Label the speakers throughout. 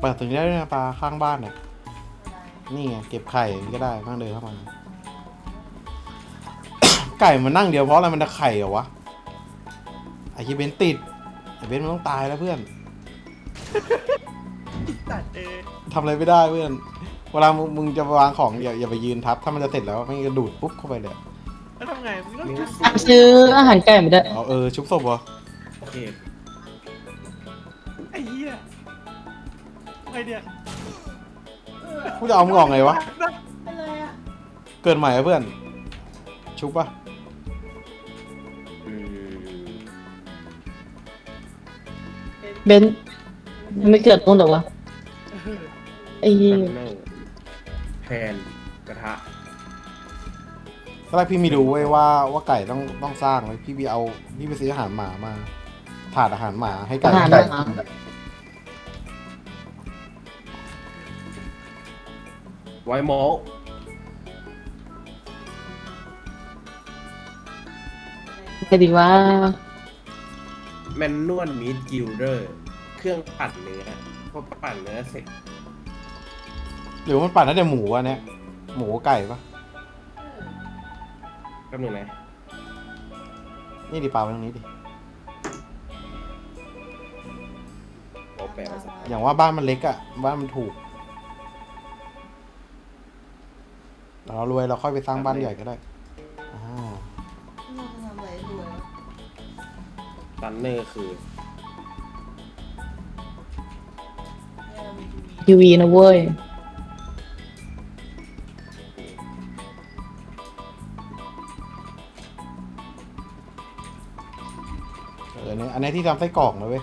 Speaker 1: เปิดตรงนี้ได้ด้วยนะปลาข้างบ้านเนี่ยนี่ไงเก็บไข่ก็ได้ข้างเดินเข้ามา ไก่มันนั่งเดียวเพราะอะไรมันจะไข่เหรอวะไอ้ที่เบนติดไอ้เบนมันต้องตายแล้วเพื่อน
Speaker 2: ตัดเออ
Speaker 1: ทำอะไรไม่ได้เพื่อน เวลามึงมึงจะวางของอย่าอย่าไปยืนทับ ถ้ามันจะเสร็จแล้วมันกระดูดปุ๊บเข้าไปเลย
Speaker 2: แล้วทำไงมึงต้องจุด
Speaker 3: ซื้ออาหารไก่ไม่ได้
Speaker 1: เอาเออชุบศพวะ
Speaker 4: โอเค
Speaker 2: ไอเนี่ย
Speaker 1: กูจะเอามึงออกไงวะ
Speaker 5: เป็นไรอะ
Speaker 1: เกิดใหม่อะเพื่อน ชุบปะ
Speaker 4: อืม
Speaker 3: เบนซ์ไม่เกิดต้นหรอวะไอ้เหี้ย
Speaker 4: แม่งแพนกระทะ
Speaker 1: ตอนแรกพี่ไม่รู้เว้ยว่าว่าไก่ต้องต้องสร้างเลยพี่ไปเอาพี่ไปซื้ออาหารหมามา ถาดอาหารหมาให้ไก่
Speaker 3: อาหาร
Speaker 1: ไก่
Speaker 3: หมา
Speaker 4: ไวโมอล
Speaker 3: แค่ดีว่า
Speaker 4: แมนนวลมีดกิลเดอร์ เครื่องปั่นเนื้อพอปั่นเนื้อเสร็จ
Speaker 1: หรือมันปั่นได้แต่หมูอันเนี้ยหมูไก่ปะ
Speaker 4: แป๊บหนึงนะ
Speaker 1: นี่ดิปลาไปตรงนี้ดิ
Speaker 4: โอแปลภาษา
Speaker 1: อย่างว่าบ้านมันเล็กอะบ้านมันถูก เรารวยเราค่อยไปสร้างบ้านใหญ่ก็ได้อ่า
Speaker 5: เราจะทำอะไรดูวะ
Speaker 4: ตันเนอร์คือ
Speaker 5: เนี่ยเรามีทีวี
Speaker 3: ทีวีนะเว้ย
Speaker 1: เออเนี่ยอันนี้ที่ทำไส้กรอกนะเว้ย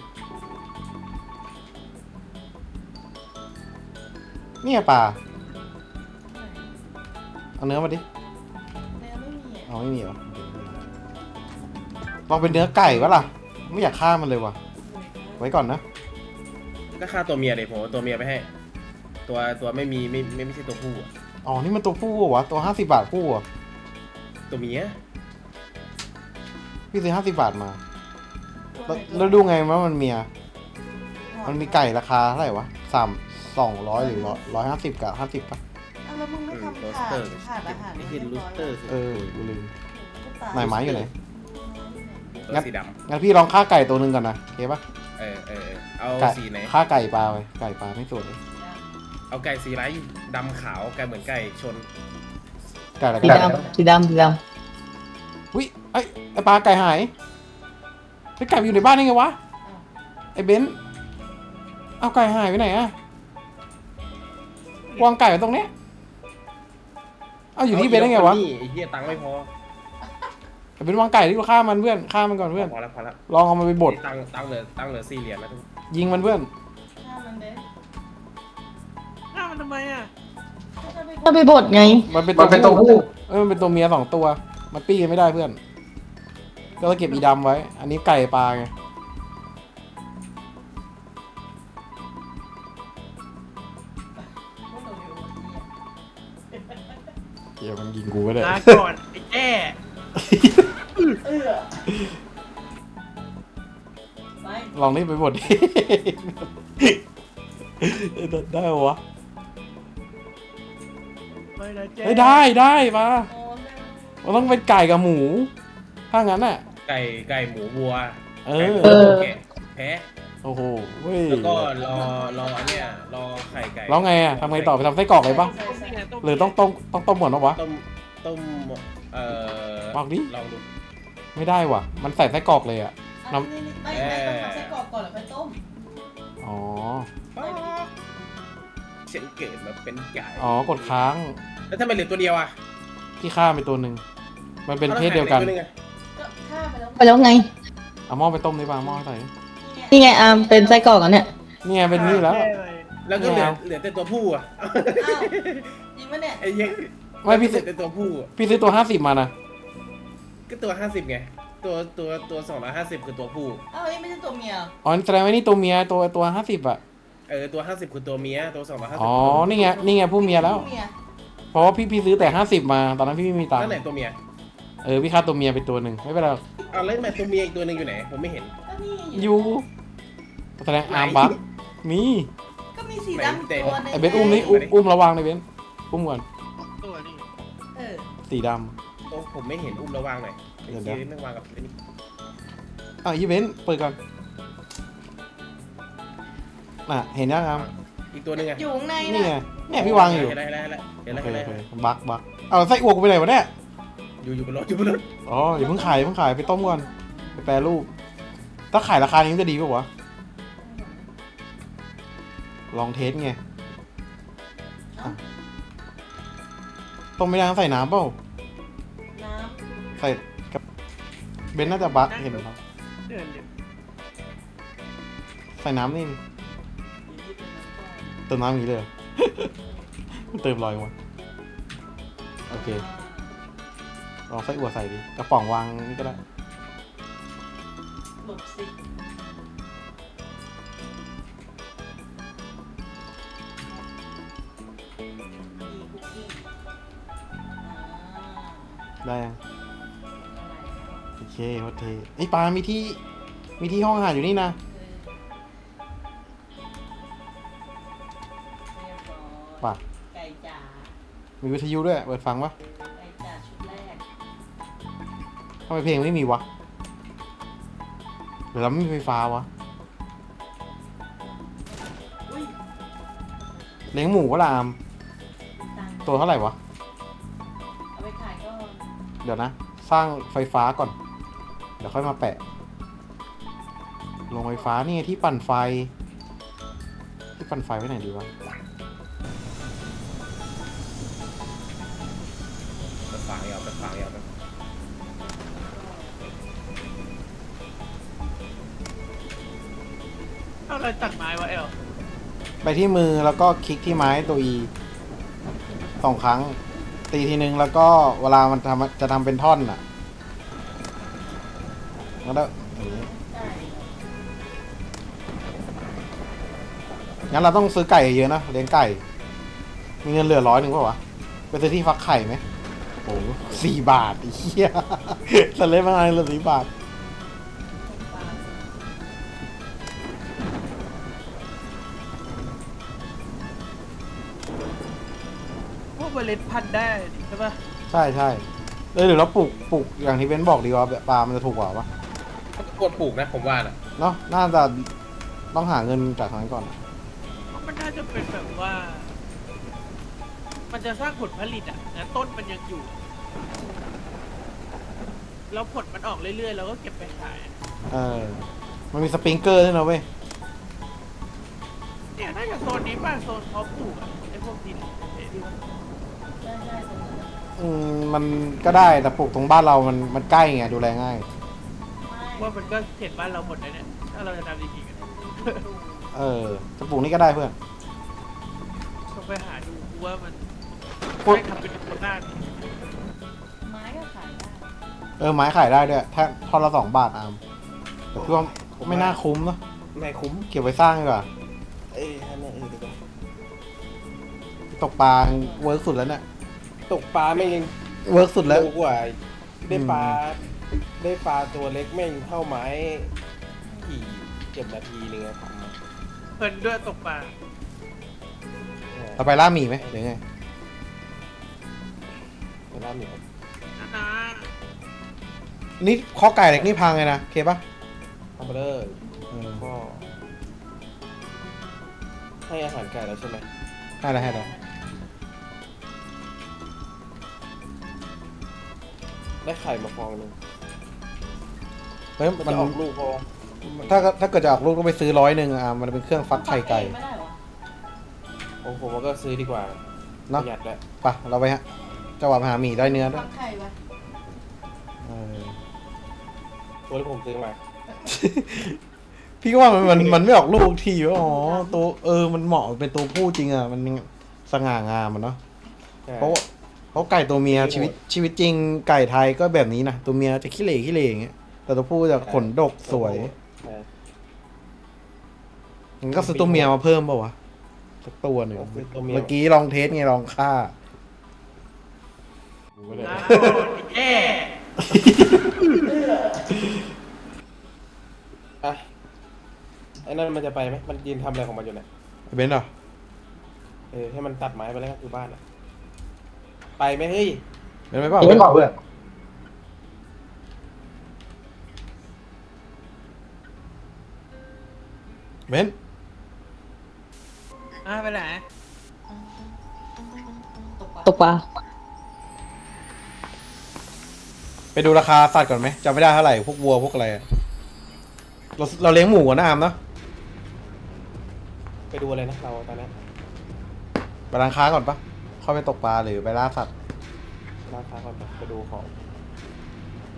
Speaker 1: เนี่ยปลา เอาเนื้อมาดิ
Speaker 5: เนี่ยไม่มีอะ
Speaker 1: เอาไม่มีเหรอลองเป็นเนื้อไก่ปะล่ะ ไม่อยากฆ่ามันเลยว่ะ ไว้ก่อนนะ
Speaker 4: ก็ฆ่าตัวเมียเลยผมเอาตัวเมียไปให้ ตัวตัวไม่มีไม่ไม่ไม่ใช่ตัวผู้อะ
Speaker 1: อ๋อ นี่มันตัวผู้เหรอวะ ตัวห้าสิบาทผู้เหรอ
Speaker 4: ตัวเมีย
Speaker 1: พี่ซื้อห้าสิบาทมาแล้วแล้วดูไงว่ามันเมีย มันมีไก่ราคาเท่าไหร่วะสามสองร้อยหรือร้อยห้าสิบกับห้าสิบป่ะ
Speaker 5: อ้าว แล้วมึงไม่
Speaker 4: อืม
Speaker 5: ทำ
Speaker 4: โรส
Speaker 5: ถา
Speaker 4: เตอ
Speaker 5: ด
Speaker 4: ร์
Speaker 5: ถาดอาหาร
Speaker 4: ไอ้ที่รูสเตอร์
Speaker 1: เออกูลืม
Speaker 5: ไห
Speaker 1: ไหนไม้อยู่ไหน
Speaker 4: ตัว
Speaker 1: งั้น
Speaker 4: สีด
Speaker 1: งั้นพี่ลองฆ่าไก่ตัวหนึ่งก่อนนะโอเคปะำ
Speaker 4: เออเออเออเอา
Speaker 1: ไก่
Speaker 4: สีไหน
Speaker 1: ฆ่าไก่ปลาไปไก่ปลาไม่สวย
Speaker 4: เอาไก่สีไรดำขาวไก่เหมือนไก่ชน
Speaker 1: ไก่อะไร
Speaker 3: สี
Speaker 1: ไก่
Speaker 3: ดำสีดำสีด
Speaker 1: อุ้ยไอ้ยไอ้ปลาไก่หายไอ้ไก่มันอยู่ในบ้านได้ไงวะไอ้เบนซ์เอาไก่หายไปไหนอะวางไก่ไว้ตรงเนี้ย เอาอยู่ที่เบนซ์ได้ไงวะ
Speaker 4: นี่ไอ้เหี้ยตังค์ไม่พอ
Speaker 1: ไอ้เบนซ์วางไก่ที่กูฆ่ามันเพื่อนฆ่ามันก่อนเพื่อน
Speaker 4: พอแล้วพอแล้ว
Speaker 1: ลองเอามันไปบด
Speaker 4: ตังค์ตังค์เหลือตังค์เหลือสี่เหรียญนะทุก
Speaker 1: ยิงมันเพื่อน
Speaker 5: ฆ่ามันเด้
Speaker 2: อ้าวมันทำไมอะำ
Speaker 3: ถ้าไปบดไง
Speaker 1: มันเป็นตัวผู้เออมันเป็นตัวเมียสองตัว มันปี้กันไม่ได้เพื่อน ก็เลยเก็บอีดำไว้ อันนี้ไก่ปลาไง
Speaker 5: ย
Speaker 1: มันยิงกูก็ได้
Speaker 2: ลาก่อนไอ้แจ้
Speaker 5: เออไป
Speaker 1: ลองนี่ไปบดดิเอ้ยได้เหรอวะ
Speaker 2: ไม่นะแจ้
Speaker 1: เฮ้ยได้ได้ปะ
Speaker 5: โอ้แม่
Speaker 1: มันต้องเป็นไก่กับหมู ถ้างั้นอะ
Speaker 4: ไก่ไก่หมูวัว
Speaker 1: เอ
Speaker 4: ไก่
Speaker 1: อ
Speaker 4: หมูแกะแพะ
Speaker 1: โอ้โหเว้ย
Speaker 4: แล้วก็รอรอเนี่ยรอไข่ไก่
Speaker 1: แล้วไงอะทำไงต่อไปทำไส้กรอกเลยปะ
Speaker 5: ใส่ใส่
Speaker 2: เนี่ยต้ม
Speaker 1: หรือต้องต้มต้องต้มก่อนปะวะ
Speaker 4: ต้มต้มเอ่อ
Speaker 1: บอกดิ
Speaker 4: ลองดู
Speaker 1: ไม่ได้ว่ะ มันใส่ไส้กรอกเลยอะ
Speaker 5: น้ำนี่นี่ไม่ไม่ต้องทำไส้กรอกก่อนแล้วค่อยต้ม
Speaker 1: อ๋อ
Speaker 4: ฉันเกิดมาเป็นไก่
Speaker 1: อ๋อกดค้าง
Speaker 4: แล้วทำไมเหลือตัวเดียวอะ
Speaker 1: ที่ฆ่าไปตัวหนึ่งมันเป็นเพศเดียวกัน
Speaker 4: อาแล้วหาไปตัวหงอะ
Speaker 5: ก็ฆ่าไปแล้ว
Speaker 3: ไปแล้วไง
Speaker 1: เอาหม้อไปต้มได้ป่ะหม้อใส่
Speaker 3: นี่ไงอามเป็นไส้กรอกอันเนี่ย
Speaker 1: เนี่ยเป็นนี่แล้ว
Speaker 2: แจ้เลย
Speaker 4: แล้วก็เหลือ
Speaker 1: ไม่เอา
Speaker 4: เหลือแต่ตัวผู้อะ
Speaker 5: อ้าวจริงปะเนี่ย
Speaker 4: ไอ้เหี้ยัง
Speaker 1: ไม่พี่
Speaker 4: เห
Speaker 1: ซื้
Speaker 4: ลื
Speaker 1: อ
Speaker 4: อแต่ตัวผู้อะ
Speaker 1: พี่ซื้อตัวห้าสิบมานะ
Speaker 4: ก็ตัวห้าสิบไง ตัวตัวตัวสองร้อยห้าสิบคือตัวผู้
Speaker 5: อ้าวนี่ไม่ใช่ตัวเมีย
Speaker 1: อ๋อแสดงว่านี่ตัวเมียตัวตัวห้าสิบอะ
Speaker 4: เออตัวห้าสิบคือตัวเมียตัวสองร้อยห้าสิบ
Speaker 1: อ๋อนี่ไงนี่ไงผู้เมียแล้ว
Speaker 5: ตัวเมีย
Speaker 1: เพราะว่าพี่พี่ซื้อแต่ห้าสิบมาตอนนั้นพี่ไม่มีตังค์
Speaker 4: นั่นไหนตัวเมีย
Speaker 1: เออพี่ค่าตัวเมียไปตัวหนึ่งไม่เป็นไรหรอก
Speaker 4: เอาแล้วทำไมตัวเมียอีกตัวหนึ่งอยู่ไหนผมไม่เห็น
Speaker 5: ก็นี่
Speaker 1: อยู่ แสดงอาร์มบัคมี
Speaker 5: ก็มีสีดำตัวหนึง
Speaker 1: ไอเบนซ์อุ้มนี่อุ้มอุ้มระวังเลยเบนซ์อุ้มก่อน
Speaker 2: ตัวนี่
Speaker 5: เออ
Speaker 1: สีด
Speaker 4: โอ้ผมไม่เห็นอุ้มระวังหน่อย
Speaker 1: เดี๋
Speaker 4: ไอ้
Speaker 1: ยว
Speaker 4: คีนี่ต้องวางกับไอ้นี่ำ
Speaker 1: อะยี่เบนซ์เปิดก่อนน่ะเห็นยังครับ
Speaker 4: อีกตัวหนึงอะ
Speaker 5: อยู่ข้างใน
Speaker 1: นี่ไง
Speaker 5: น่ะ
Speaker 1: เนี่ยพี่วางอยู่
Speaker 4: เห็นแล้วเห็นแล้วเห็น
Speaker 1: โอ
Speaker 4: แล้ว
Speaker 1: เค
Speaker 4: เห็นแล้ว
Speaker 1: โอเคบักบักเอาไส้อั่วกูไปไหนวะเนี่ย
Speaker 4: อยู่อยู่บนรถอยู่บนรถ
Speaker 1: อ๋ออย่าเพิ่งขายอย่าเพิ่งขายไปต้มก่อนไปแปรรูปถ้าขายราคานี้จะดีป่าวะ ลองเทสไงอะต้มไม่ได้ต้องใส่น้ำเปล่า
Speaker 5: น้
Speaker 1: ใส่กับเบนซ์น่าจะบักเห็นปะ
Speaker 2: เดือนเดียว
Speaker 1: ใส่น้ำนี่ำเติมน้ำอย่างนี้เลยเหรอเติมลอยมาโอเค ลองไส้อั่วใส่ดิ กระป๋องวางนี่ก็ได้
Speaker 5: หลบสิ
Speaker 1: ได้ยังโอเคโคตรเทไอ้ยปลามีที่ มีที่ห้องอาหารอยู่นี่นะ
Speaker 5: เรียบร้อย
Speaker 1: ป่ะ
Speaker 5: ไก่จ๋า
Speaker 1: มีวิทยุด้วย เปิดฟังปะ
Speaker 5: ไก่จ๋าชุดแรก
Speaker 1: ทำไมเพลงไม่มีวะหรือเราไม่มีไฟฟ้าวะ
Speaker 5: อุ้ย
Speaker 1: เลี้ยงหมูก็ลาม
Speaker 5: ตังค์
Speaker 1: ตัวเท่าไหร่วะ
Speaker 5: เดี๋
Speaker 1: ยวนะ สร้างไฟฟ้าก่อน เดี๋ยวค่อยมาแปะลงไฟฟ้านี่ไงที่ปั่นไฟ ที่ปั่นไฟไว้ไหนดีวะ
Speaker 4: ไปฝากเอาไปฝากเอาไป
Speaker 2: เอาอะไรตัดไม้วะเอล
Speaker 1: ไปที่มือแล้วก็คลิกที่ไม้ตัว E สองครั้ง ตีทีนึงแล้วก็เวลามันทำจะทำเป็นท่อนอะแล้วงั้นเราต้องซื้อไก่เยอะนะเลี้ยงไก่ มีเงินเหลือร้อยหนึ่งป่าวะไปซื้อที่ฟักไข่ไหมโอ้โหสี่บาทไอ้เหี้ยสเล่มาอะไรละสี่บาท
Speaker 2: เวเลสพันธุ์ได้ใช่ปะ
Speaker 1: ใช่ใช่เออหรือเราปลูกปลูกอย่างที่เบนซ์บอกดีกว่าแบบปลามันจะถูกกว่าปะ
Speaker 4: กดปลูกนะผมว่าน่ะ
Speaker 1: เนาะน่าจะต้องหาเงินจากทางนั้นก่อน
Speaker 2: เพราะมันน่าจะเป็นแบบว่า มันจะสร้างผลผลิตอะแต่ต้นมันยังอยู่ แล้วผลมันออกเรื่อยๆเราก็เก็บไปขาย
Speaker 1: เออมันมีสปริงเกอร์ด้วยนะเว้ย
Speaker 2: เนี่ยน่าจะโซนนี้ป่ะโซนเพาะปลูกอะไอ้พวกดิ
Speaker 5: น
Speaker 1: อืมมันก็ได้แต่ปลูกตรงบ้านเรามันมันใกล้ไงดูแลง่าย
Speaker 5: ไม่
Speaker 2: ว่ามันก็เห็นบ้านเราหมดเลยเนี่ย ถ้าเราจะทำดีๆกัน
Speaker 1: เออจะปลูกนี่ก็ได้เพื่อน
Speaker 2: ต้องไปหาดูว่ามัน
Speaker 1: พวก
Speaker 2: ได้ทำเป็นโครงหน้านี่
Speaker 5: ไม้ก็ขายได้
Speaker 1: เออไม้ขายได้ด้วยถ้าท่อนละสองบาทอามแต่พี่ว่าไม่น่าคุ้มเนอะ
Speaker 4: ไม่คุ้ม
Speaker 1: เก็บไว้สร้างดีกว่า
Speaker 4: เอ้ยอันนั้นเออดีกว่า
Speaker 1: ตกปลาเวิร์กสุดแล้วเนี่ย
Speaker 4: ตกปลาไม่ยัง
Speaker 1: เวิร์กสุดแล้ว
Speaker 4: เร็วกว่าได้ปลาได้ปลาตัวเล็กแม่งเท่าไม้กี่เจ็ดนาทีนึงอะทำอะ
Speaker 2: เพลินด้วยตกปลา
Speaker 1: เราไปล่าหมีไหมหรือไง
Speaker 4: เวลาหนึ่ง
Speaker 2: นะนะ
Speaker 1: นี่ข้อไก่เล็กนี่พังเลยนะโอเคปะ
Speaker 4: ทำไปเลย
Speaker 1: เออ
Speaker 4: ก็ให้อาหารไก่แล้วใช่ไหม
Speaker 1: ให้แล้วให้แล้ว
Speaker 4: ได้ไข่มาฟองหนึง
Speaker 1: เฮ้ย
Speaker 4: มัน
Speaker 1: มัน
Speaker 4: จะออกลูกพอ
Speaker 1: ถ้าถ้าเกิดจะออกลูกก็ไปซื้อร้อยหนึ่งอะมันเป็นเครื่องฟักไข่ไก่
Speaker 5: ไม่ได้หรอ
Speaker 4: โอ้ผมว่าก็ซื้อดีกว่าป
Speaker 1: เนาะ
Speaker 4: ระหยัดแล้ว
Speaker 1: ไปเราไปฮะจังหวะไปหาหมีได้เนื้อด้ว
Speaker 5: ฟั
Speaker 1: ย
Speaker 5: กไข่ปะ
Speaker 1: เออ
Speaker 4: ตัวที่ผมซื้อมา
Speaker 1: พี่ก็ว่ามันมันมันไม่ออกลูกทีว่าอ๋อตัวเออมันเหมาะเป็นตัวผู้จริงอะมันสง่างามมันเนาะ
Speaker 4: ใช่
Speaker 1: เพราะ เพราะไก่ตัวเมีย
Speaker 4: มีหมด
Speaker 1: ชีวิตชีวิตจริงไก่ไทยก็แบบนี้นะตัวเมียจะขี้เหร่ขี้เหร่อย่างเงี้ยแต่ตัวผู้จะขนดกสวย
Speaker 4: ใช่
Speaker 1: มันก็ซื้อตัวเมียมาเพิ่มเปล่าวะสักตัวหนึ่ง
Speaker 4: ก็ซื้อตัวเมีย
Speaker 1: เมื่อกี้ลองเทสไงลองฆ่า
Speaker 2: อ้าวแย่
Speaker 4: อะไอ้นั่นมันจะไปไหมมันยืนทำอะไรของมันอยู่เนี่ย
Speaker 1: ไอ้เบนซ์เหรอ
Speaker 4: เออให้มันตัดไม้ไปแล้วก็คือบ้านอะ ไปไหมเฮ้ย
Speaker 1: เบนซ์ไม่เปล่า
Speaker 3: เห็นบอกเพื่อน
Speaker 1: เบนซ์
Speaker 2: อะไปไหน
Speaker 5: ตกปลา
Speaker 3: ตกปลา
Speaker 1: ไปดูราคาสัตว์ก่อนไหมจำไม่ได้เท่าไหร่พวกวัวพวกอะไรอะเราเราเลี้ยงหมูกันนะอามเนาะ
Speaker 4: ไปดูอะไรนะเราตอนนี้
Speaker 1: ไปร้านค้าก่อนปะ เข้าไปตกปลาหรือไปล่าสัตว์
Speaker 4: ร้านค้าก่อนไปไปดูของ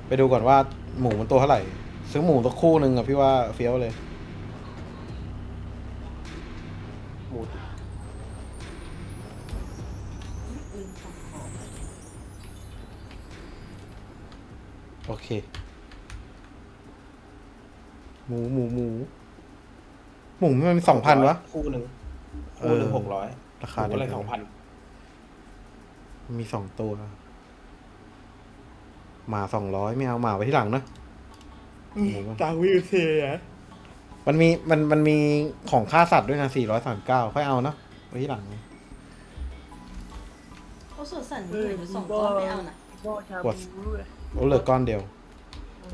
Speaker 1: ไปดูก่อนว่าหมูมันตัวเท่าไหร่ ซื้อหมูตัวคู่หนึ่งอะพี่ว่าเฟี้ยวเลย
Speaker 4: หมู
Speaker 5: ลืมสั่งของ
Speaker 1: โอเค หมูหมูหมู หมูมันมีสองพันวะ
Speaker 4: คู่หนึ่งคู่หนึ่ง
Speaker 1: เออ
Speaker 4: หกร้อย
Speaker 1: ราคา
Speaker 4: หมูอะไร
Speaker 1: เดียวกัน
Speaker 4: สองพัน
Speaker 1: มีสองตัว หมาสองร้อยไม่เอาหมาไว้ที่หลังนะ
Speaker 4: ตาวิวเซีย
Speaker 1: มันมีมันมันมีของค่าสัตว์ด้วยนะสี่ร้อยสามเก้าค่อยเอาเนาะไว้ที่หลัง
Speaker 5: เขาสวนสันอยู่หรือสองก้อนไม่เอานะ
Speaker 2: โบชา
Speaker 1: กด
Speaker 2: บูด้วย
Speaker 1: โอ้เหลือก้อนเดียว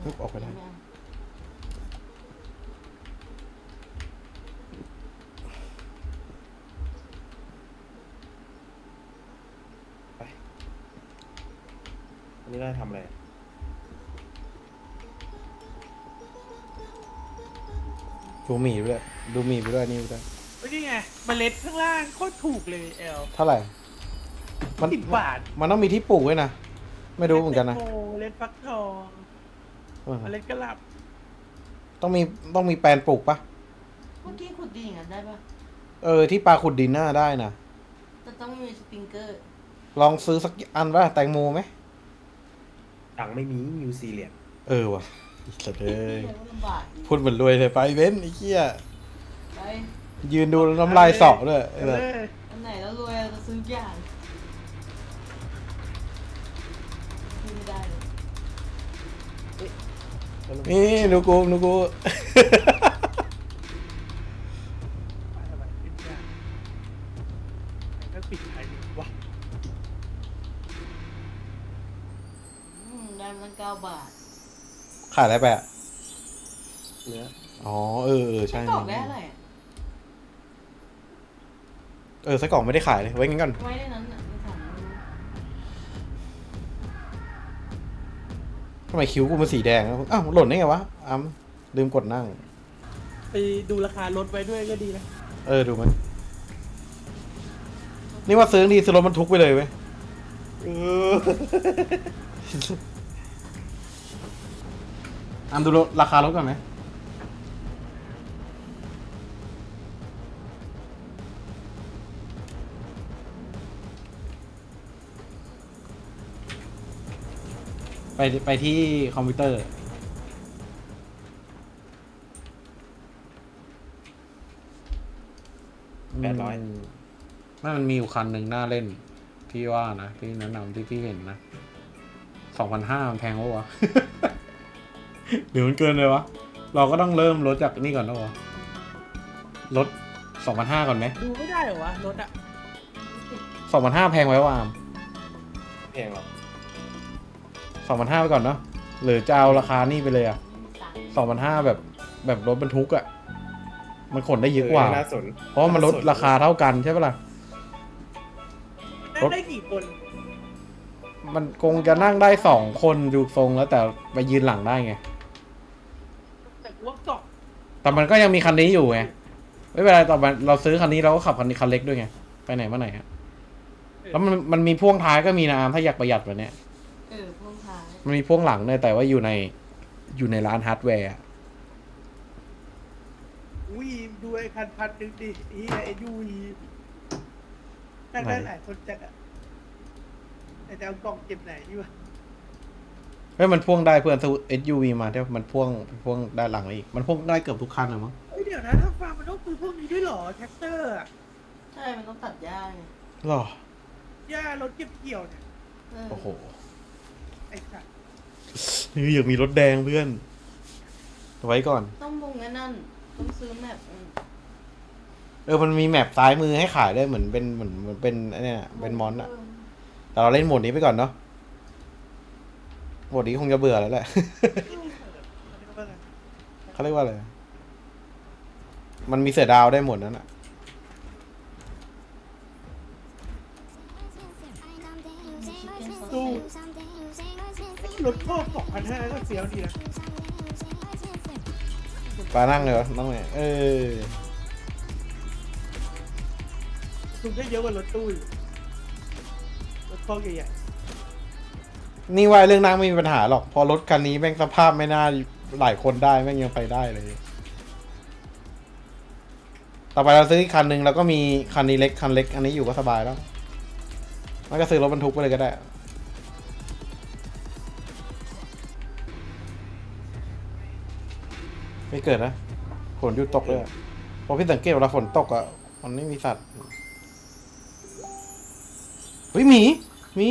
Speaker 1: ฮึบออกไปได้
Speaker 5: ม่เา
Speaker 4: อั นนี้ได้ทำอะไร
Speaker 1: ดูหมีไปด้วยดูหมีไปด้วยนี่ไปด้วย
Speaker 2: เฮ้ยนี่ไงเมล็ดข้างล่างโคตรถูกเลยแอล
Speaker 1: เท่าไหร่ มัน
Speaker 2: สิบบาท
Speaker 1: มันต้องมีที่ปลูกด้วยนะ ไม่รู้เหมือนกันนะ
Speaker 2: เมล็ดแตงโมเมล็ดฟักทอง
Speaker 1: เออ
Speaker 2: เมล็ดกระหล่
Speaker 1: ต้องมีต้องมีแปลนปลูกปะ
Speaker 5: เมื่อกี้ขุดดีอย่างนั้นได้ปะ
Speaker 1: เออที่ปลาขุดดินน่าได้นะ
Speaker 5: จะต้องมีสปริงเกอร์
Speaker 1: ลองซื้อสักอันว่าแตงโมไหม
Speaker 4: ตังค์ไม่มีนิวซีเลียน
Speaker 1: เออว่ะอีสัตว์เอ้ย
Speaker 5: เดี๋ยวก็ลำบากอีก
Speaker 1: พูดเหมือนรวยเลยไปเว้นไอ้เหี้ย
Speaker 5: ไป
Speaker 1: ยืนดูแล้วน้ำลายสอด้วยำไอ้
Speaker 2: เอ
Speaker 1: แบบ
Speaker 2: อ
Speaker 5: อันไหนแล้วรวยเราจะซื้อทุกอย่างซื้อไม่ได้เลย
Speaker 1: นี่นูกูนูกู
Speaker 2: ก้า
Speaker 5: บาท
Speaker 1: ขายอะไรไปอะ
Speaker 4: เนื้อ
Speaker 1: อ๋อ เออเออ
Speaker 5: ไส้
Speaker 1: ใช่
Speaker 5: กรอกได้อะไรอะ
Speaker 1: เออไส้กรอกไม่ได้ขายเลย ไว้งั้นก่อน
Speaker 5: ไว้ในนั้นน่ะในถังนู้น
Speaker 1: ทำไมคิ้วกูมันสีแดงอะอ้าวหล่นได้ไงวะอ้ำลืมกดนั่ง
Speaker 2: ไปดูราคารถไว้ด้วยก็ดีนะ
Speaker 1: เออ ดูมัน นี่ว่าซื้อดีซื้อรถบรรทุกไปเลยเว้ย
Speaker 4: เออ
Speaker 1: อามดูรถราคารถก่อนไหมไปไปที่คอมพิวเตอร์
Speaker 4: แปดร้อย
Speaker 1: มไม่มันมีอยู่คันหนึ่งน่าเล่น พี่ว่านะ พี่แนะนำที่พี่เห็นนะสองพันห้ามันแพงวะวะ หรือมันเกินเลยวะ เราก็ต้องเริ่มลดจากนี่ก่อนนะวะลดสองพันห้าก่อนไหม
Speaker 2: ดูไม่ได้เหรอวะรถอะ
Speaker 1: สองพันห้าแพงไว้วะอาม
Speaker 4: แพงหรอ
Speaker 1: สองพันห้าไปก่อนเนาะหรือจะเอาราคานี่ไปเลยอะ
Speaker 5: ไม่มีตังค์
Speaker 1: สองพันห้าแบบแบบรถบรรทุกอะมันขนได้เยอะกว่า
Speaker 4: น่าสน
Speaker 1: เพราะว่ามันลดราคาเท่ากันใช่ปะล่ะ
Speaker 2: นั่งได้กี่คน
Speaker 1: มันคงจะนั่งได้สองคนดูทรงแล้วแต่ไปยืนหลังได้ไง
Speaker 2: แต่กูว่าสอง
Speaker 1: แต่มันก็ยังมีคันนี้อยู่ไงไม่เป็นไรต่อไปเราซื้อคันนี้เราก็ขับคันนี้คันเล็กด้วยไง ไปไหนมาไหนฮะแล้วมันมันมีพ่วงท้ายก็มีนะอาร์มถ้าอยากประหยัดแบบเนี้ย
Speaker 5: เออพ่วงท้าย
Speaker 1: มันมีพ่วงหลังด้วยแต่ว่าอยู่ในอยู่ในร้านฮาร์ดแวร์อะ
Speaker 2: อุ้ยดูไอ้คันพันหนึ่งดิเฮียไอ้ยูวีนั่งได้หลายคนจัดอะแต่จะเอากล่องเก็บไหนดีวะ
Speaker 1: เฮ้ยมันพ่วงได้เพื่อนซื้อ SUV มาเดี๋ยวมันพ่วงพ่วงด้านหลังอีก มันพ่วงได้เกือบทุกคันเลยมั้ง
Speaker 2: เฮ้ยเดี๋ยวนะถ้าฟาร์มมันต้องซื้อพวกนี้ด้วยเหรอแท็กเตอร์อะ
Speaker 5: ใช่ มันต้องตัดหญ้าไง
Speaker 1: หรอ
Speaker 2: หญ้ารถเก็บเกี่ยวเนี่ย
Speaker 5: เออ
Speaker 1: โอ้โห
Speaker 2: ไอ้สัตว์
Speaker 1: นี่อยากมีรถแดงเพื่อน ไว้ก่อน
Speaker 5: ต้องวงไอ้นั่น ต้องซื้อแมปอืม
Speaker 1: เออมันมีแมปซ้ายมือให้ขายด้วยเหมือนเป็นเหมือนเหมือนเป็นไอ้เนี่ยเป็นมอนอะแต่เราเล่นโหมดนี้ไปก่อนเนาะ โหมดนี้คงจะเบื่อแล้วแหละ เขาเรียกว่าอะไร มันมีเสือดาวได้หมดนั้นอะ
Speaker 2: ตู้รถโคกสองพันห้าก็เสียวดีนะ
Speaker 1: ปลานั่งเลยวะนั่งเลยเออ
Speaker 2: ลุงได้เยอะกว่ารถตู้อีกรถโคกใหญ่
Speaker 1: นี่ว่าเรื่องนั่งไม่มีปัญหาหรอก พอรถคันนี้แม่งสภาพไม่น่าหลายคนได้แม่งยังไปได้เลย ต่อไปเราซื้ออีกคันหนึ่งแล้วก็มีคันนี้เล็กคันเล็ก อันนี้อยู่ก็สบายแล้วมันก็ซื้อรถบรรทุกไปเลยก็ได้ไม่เกิดนะฝนหยุดตกเลยพอพี่สังเกตเวลาฝนตกอะมันไม่มีสัตว์เฮ้ยหมีมี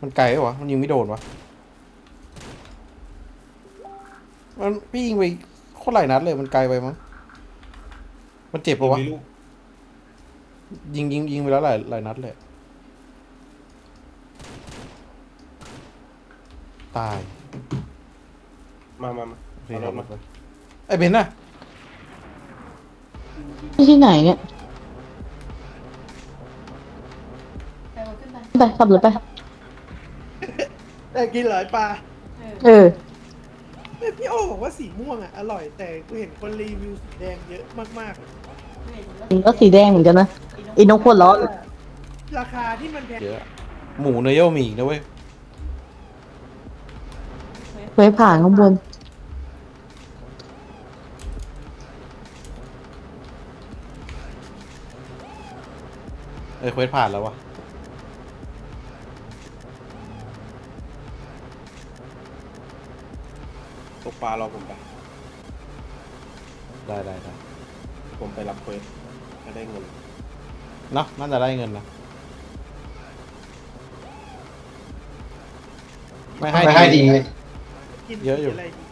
Speaker 1: มันไกลวะมันยิงไม่โดนวะมันพี่ยิงไปโคตรหลายนัดเลยมันไกลไปมั้งมันเจ็บปะวะ
Speaker 4: ไม่รู้
Speaker 1: ยิงยิงยิงไปแล้วหลายหลายนัดเลยตาย
Speaker 4: มามามา
Speaker 1: โอเค
Speaker 4: เอาร
Speaker 1: เอา
Speaker 4: ถ
Speaker 1: ร
Speaker 4: มา
Speaker 1: ถไปไอ้เบนซ์น่ะ
Speaker 3: ที่ที่ไหนเนี่ย
Speaker 5: ไปเอาขึ้นไป
Speaker 3: ไปขับรถไป
Speaker 2: ๆ แต่กินหลายปลา
Speaker 5: เออ
Speaker 3: เออ
Speaker 2: เฮ้ยพี่โอบอกว่าสีม่วงอะอร่อยแต่กูเห็นคนรีวิวสีแดงเยอะมาก
Speaker 5: ไม่เห็น
Speaker 3: มันก็สีแดงเหมือนกันนะ
Speaker 5: แล้ว
Speaker 3: อีนกขวดล้อ
Speaker 2: ๆราคาที่มันแพง
Speaker 1: เยอะ หมูเนื้อเย่ามีอีกนะเว้ย
Speaker 3: ไว้ผ่านข้างบน
Speaker 1: เออเควสผ่านแล้ววะ
Speaker 4: ปลารอผมไป
Speaker 1: ได้ได้ได้
Speaker 4: ผมไปรับเควสจะได้เงิน
Speaker 1: เนาะน่าจะได้เงินนะไม่ให้
Speaker 6: ไม่ให้ดีเลย
Speaker 2: กิน
Speaker 1: เยอะอยู่
Speaker 2: ไรดี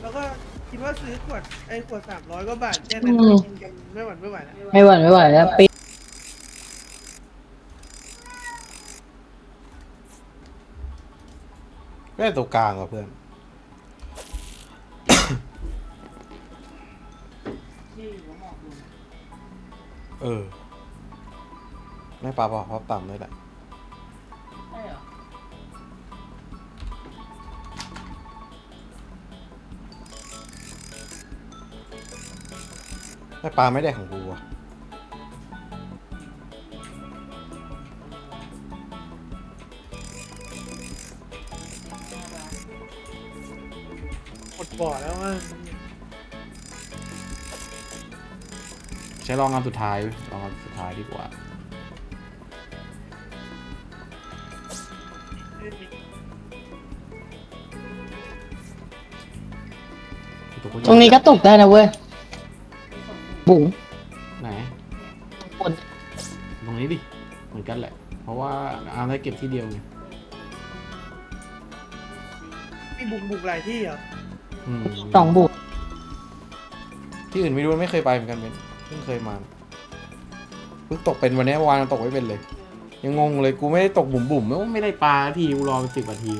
Speaker 2: แล้วก็คิดว่าซื้อขวดไอ้ขวดสามร้อยก็บาทแค่นั้น
Speaker 3: อืม
Speaker 2: กินกันไม่หวั่นไม่ไหวแล้ว
Speaker 3: ไม่ไหวไม่ไหวแล้วปี
Speaker 1: ก็ ได้ตัวกลางว่ะเพื่อน
Speaker 5: ที่หัวหมอกอยู่
Speaker 1: เออ ไม่ปลาบอกพับต่ำเลยแหละ
Speaker 5: ใช่เหรอ
Speaker 1: ไม่ปลาไม่ได้ของกูว่ะ
Speaker 2: บ่อแล้วว่า
Speaker 1: ใช้ลองงานสุดท้ายเว้ยลองงานสุดท้ายดีกว่า
Speaker 3: ตรงนี้ก็ตกได้นะเว้ย บุ๋ง
Speaker 1: ไหน
Speaker 3: บน
Speaker 1: ตรงนี้ดิ เหมือนกันแหละ เพราะว่าอาร์มได้เก็บที่เดียวไง
Speaker 2: มีบุกบุกหลายที่เหรอ
Speaker 1: อืม
Speaker 3: สองบุ๋ง
Speaker 1: ที่อื่นไม่รู้ไม่เคยไปเหมือนกันเบนเพิ่งเคยมาเพิ่งตกเป็นวันนี้เมื่อวานยังตกไม่เป็นเลย ยังงงเลยกูไม่ได้ตกบุ่มบุ่มๆไม่ได้ปลาทีกูรอเป็นสิบนาที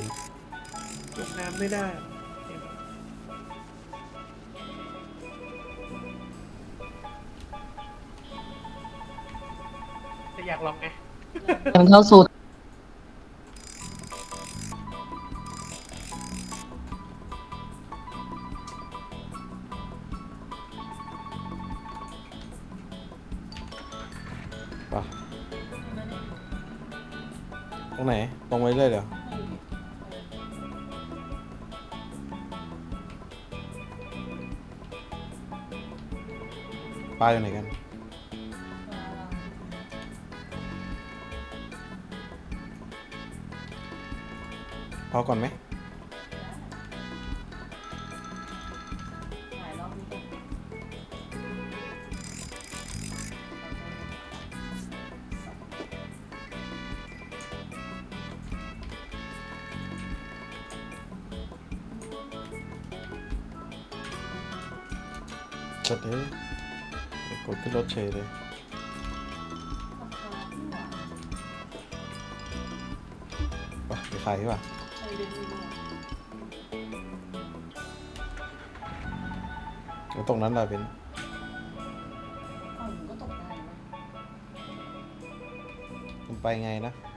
Speaker 2: จมน้ำไม่ได้แต่อยากลองไง
Speaker 3: ยังเข้าสูตร
Speaker 1: รงไหน ตรงไว้เลยเดี๋ยวปลาอยู่ไหนกัน พอก่อนไหม สัตว์เอ้ยกดขึ้นรถเฉยเลย
Speaker 5: ราคาที่หวาน
Speaker 1: ไปไปขายดีกว่า
Speaker 5: ใช้เดือนนี้ด้วย
Speaker 1: เดี๋ยวตรงนั้นเราเป็น
Speaker 5: ก่อนผมก็ตกได้นะ
Speaker 1: มันไปไงนะ
Speaker 5: เ